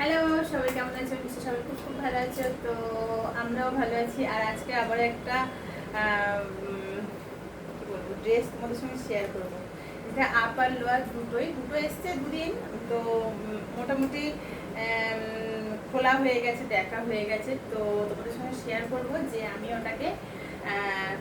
Hello সবাই কেমন আছো? নিশ্চয়ই সবাই খুব খুব ভালো আছো। তো আমরাও ভালো আছি। আর আজকে আবার একটা কি বলব ড্রেস তোমাদের সঙ্গে শেয়ার করব। এটা আপার লোয়ার দুটোই। দুটো এসছে দুদিন। তো মোটামুটি খোলা হয়ে গেছে, দেখা হয়ে গেছে। তো তোমাদের সঙ্গে শেয়ার করব যে আমি ওটাকে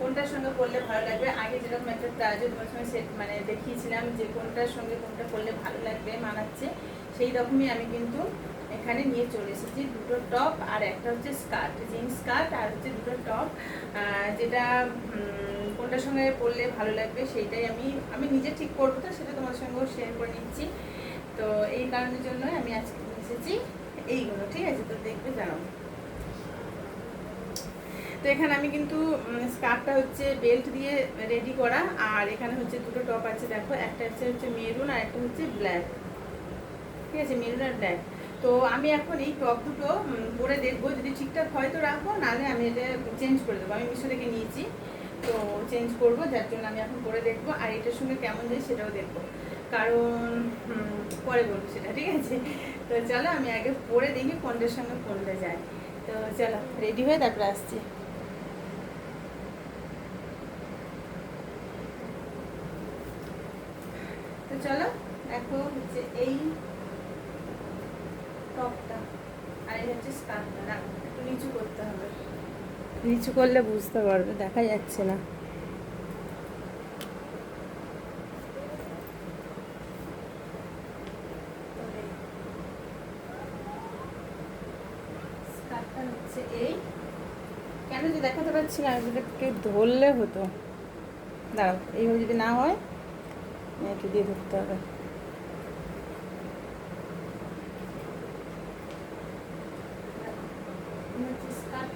কোনটার সঙ্গে পরলে ভালো লাগবে। আগে যেরকম একটা প্লাজো তোমার সঙ্গে সেট মানে দেখিয়েছিলাম যে কোনটার সঙ্গে কোনটা করলে ভালো লাগবে, মানাচ্ছে, সেই রকমই আমি কিন্তু এখানে নিয়ে চলে এসেছি দুটো টপ আর একটা হচ্ছে স্কার্ট জিন্স স্কার্ট আর হচ্ছে দুটো টপ যেটা কোনটার সঙ্গে পরলে ভালো লাগবে সেইটাই আমি আমি নিজে ঠিক করব তো, সেটা তোমার সঙ্গেও শেয়ার করে নিচ্ছি। তো এই কারণের জন্য আমি আজকে এসেছি এইগুলো, ঠিক আছে? তো দেখবে জানাব তো এখানে আমি কিন্তু স্কার্টটা হচ্ছে বেল্ট দিয়ে রেডি করা, আর এখানে হচ্ছে দুটো টপ আছে, দেখো। একটা হচ্ছে হচ্ছে মেরুন আর একটা হচ্ছে ব্ল্যাক ঠিক আছে? মেরুন আর ব্ল্যাক তো আমি এখন এই টপ দুটো পরে দেখব, যদি ঠিকঠাক হয় তো রাখব, নাহলে আমি এটা চেঞ্জ করে দেবো। আমি মিশো থেকে নিয়েছি, তো চেঞ্জ করব, যার জন্য আমি এখন পরে দেখব, আর এটার সঙ্গে কেমন যায় সেটাও দেখব। কারণ পরে বলব সেটা, ঠিক আছে? তো চলো, আমি আগে পরে দেখি কোনটার সঙ্গে কোনটা যায়। তো চলো রেডি হয়ে তারপরে আসছি। তো চলো, দেখো হচ্ছে এই টপটা আর এই হচ্ছে স্কার্টটা না একটু নিচু করতে হবে। নিচু করলে বুঝতে পারবে দেখা যাচ্ছে না। এই। কেন যে দেখাতে পারছি না কেউ ধরলে হতো। দাঁড়াও এইভাবে যদি না হয় একটু দিয়ে ধরতে হবে এই হচ্ছে স্কার্টটা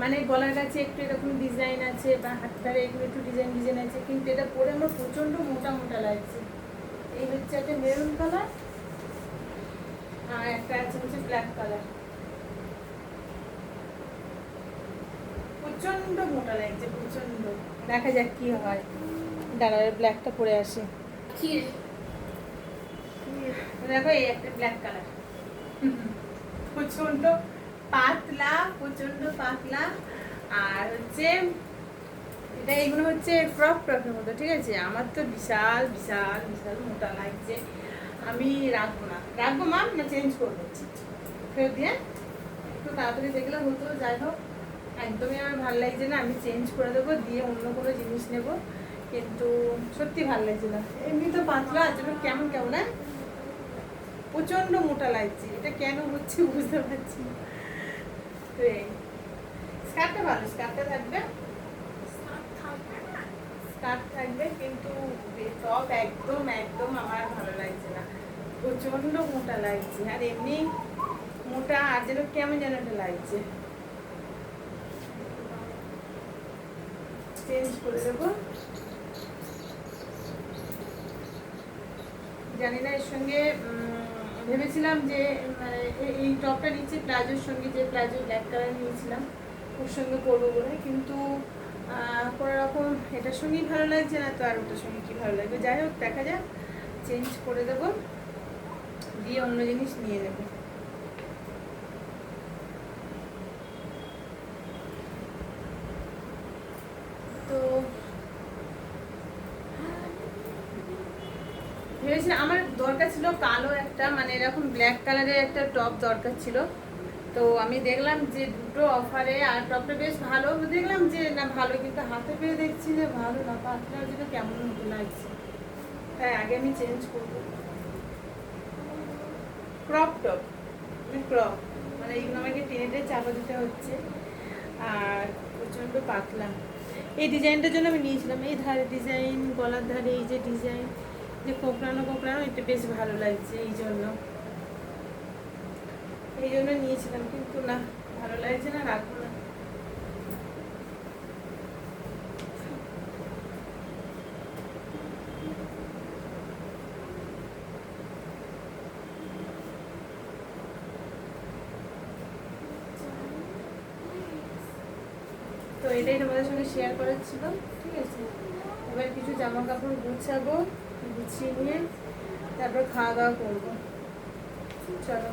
মানে গলার কাছে একটু এরকম ডিজাইন আছে বা হাত ধারে এগুলো একটু ডিজাইন ডিজাইন আছে কিন্তু এটা পরে আমার প্রচণ্ড মোটা মোটা লাগছে। এই হচ্ছে একটা মেরুন কালার আর একটা আছে হচ্ছে ব্ল্যাক কালার প্রচণ্ড মোটা লাগছে প্রচণ্ড দেখা যাক কি হয়। দাঁড়াবে ব্ল্যাকটা পরে আসি। দেখো এই একটা ব্ল্যাক কালার প্রচণ্ড পাতলা প্রচণ্ড পাতলা। আর হচ্ছে, এটা এগুলো হচ্ছে ফ্রক ফ্রকের মতো, ঠিক আছে? আমার তো বিশাল বিশাল বিশাল মোটা লাগছে। আমি রাখব না। রাখব মা না চেঞ্জ করব? ফেরত দিয়ে? একটু তাড়াতাড়ি দেখলে হতো, যাই হোক। একদমই আমার ভালো লাগছে না। আমি চেঞ্জ করে দেবো, দিয়ে অন্য কোনো জিনিস নেব। কিন্তু সত্যি ভালো লাগছে না। এমনি তো পাতলা আছে কেমন কেমন হ্যাঁ? প্রচণ্ড মোটা লাগছে। এটা কেন হচ্ছে বুঝতে পারছি না। স্কার্টটা ভালো স্কার্টটা থাকবে? স্কার্ট থাকবে কিন্তু টপ একদম একদম আমার ভালো লাগছে না। প্রচণ্ড মোটা লাগছে আর এমনি মোটা আর যেন কেমন যেন একটা লাগছে। চেঞ্জ করে দেবো। জানি না এর সঙ্গে ভেবেছিলাম যে মানে এই টপটা নিচ্ছে প্লাজোর সঙ্গে, যে প্লাজো ব্ল্যাক কালার নিয়েছিলাম, ওর সঙ্গে করব বলে। কিন্তু কোনো রকম এটার সঙ্গেই ভালো লাগছে না, তো আর ওটার সঙ্গে কী ভালো লাগবে? যাই হোক, দেখা যাক চেঞ্জ করে দেবো, দিয়ে অন্য জিনিস নিয়ে নেব তো ভেবেছিলাম আমার দরকার ছিল কালো একটা মানে এরকম ব্ল্যাক কালারের একটা টপ দরকার ছিল। তো আমি দেখলাম যে দুটো অফারে আর টপটা বেশ ভালো। দেখলাম যে না, ভালো, কিন্তু হাতে পেয়ে দেখছি যে ভালো না পাতলা যেটা কেমন মতো লাগছে। তাই আগে আমি চেঞ্জ করব। ক্রপ টপ মানে ক্রপ মানে এইগুলো আমাকে টেনে টেনে চাপা দিতে হচ্ছে। আর প্রচণ্ড পাতলা। এই ডিজাইনটার জন্য আমি নিয়েছিলাম। এই ধারে ডিজাইন গলার ধারে এই যে ডিজাইন যে কোঁকড়ানো কোঁকড়ানো এটা বেশ ভালো লাগছে, এই জন্য। এই জন্য নিয়েছিলাম, কিন্তু না, ভালো লাগছে না, রাখব না। তো এটাই তোমাদের সঙ্গে শেয়ার করার ছিল, ঠিক আছে? এবার কিছু জামা কাপড় গুছাবো। গুছিয়ে নিয়ে তারপর খাওয়া দাওয়া করব। চলো।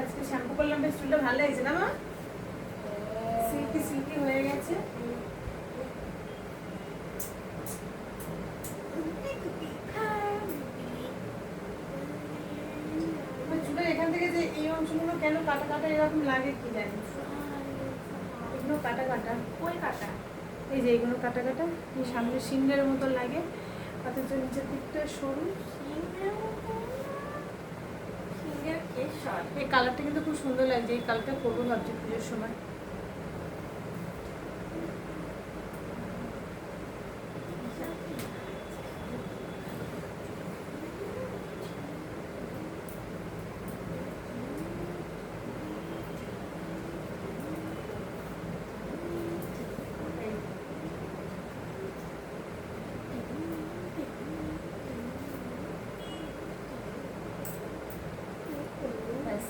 আজকে শ্যাম্পু করলাম বেশ, চুলটা ভালো লাগছে না মা? সিল্কি সিল্কি হয়ে গেছে। চুলের এখান থেকে যে এই অংশগুলো কেন কাটা কাটা এরকম লাগে কি জানি এগুলো কাটা কাটা, কই কাটা? এই যে এগুলো কাটা কাটা, এই সামনে সিংহের মতো লাগে। অথচ নিচের দিকটা সরু। এই কালারটা কিন্তু খুব সুন্দর লাগছে, এই কালারটা করব ভাবছি পুজোর সময়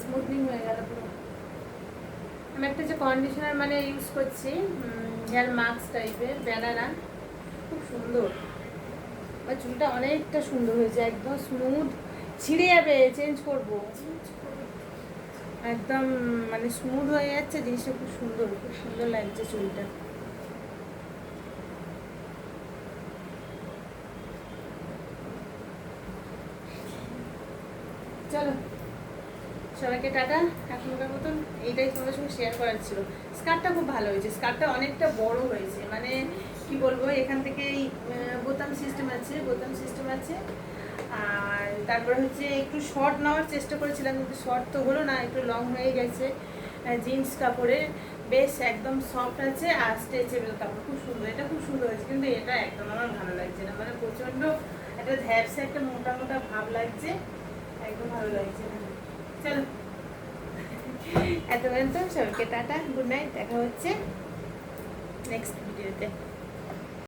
স্মুথনিং হয়ে গেল পুরো আমি একটা যে কন্ডিশনার মানে ইউজ করছি হেয়ার মাস্ক টাইপের ব্যানানা খুব সুন্দর। আমার চুলটা অনেকটা সুন্দর হয়েছে, একদম স্মুথ ছিঁড়ে যাবে চেঞ্জ করব। একদম মানে স্মুথ হয়ে যাচ্ছে, জিনিসটা খুব সুন্দর খুব সুন্দর লাগছে চুলটা। চলো। সবাইকে টাটা। এখনকার মতন এইটাই তোমাদের সঙ্গে শেয়ার করার ছিল। স্কার্টটা খুব ভালো হয়েছে। স্কার্টটা অনেকটা বড় হয়েছে। মানে কি বলব, এখান থেকে এই বোতাম সিস্টেম আছে, বোতাম সিস্টেম আছে। আর তারপরে হচ্ছে একটু শর্ট নেওয়ার চেষ্টা করেছিলাম, কিন্তু শর্ট তো হলো না, একটু লং হয়ে গেছে। জিন্স কাপড়ের বেশ একদম সফট আছে আর স্ট্রেচেবল কাপড়। খুব সুন্দর। এটা খুব সুন্দর হয়েছে, কিন্তু এটা একদম আমার ভালো লাগছে না। মানে প্রচণ্ড একটা ধ্যাপসা একটা মোটা মোটা ভাব লাগছে। একদম ভালো লাগছে না। চলো। এত পর্যন্ত সবাইকে টাটা গুড নাইট দেখা হচ্ছে নেক্সট ভিডিওতে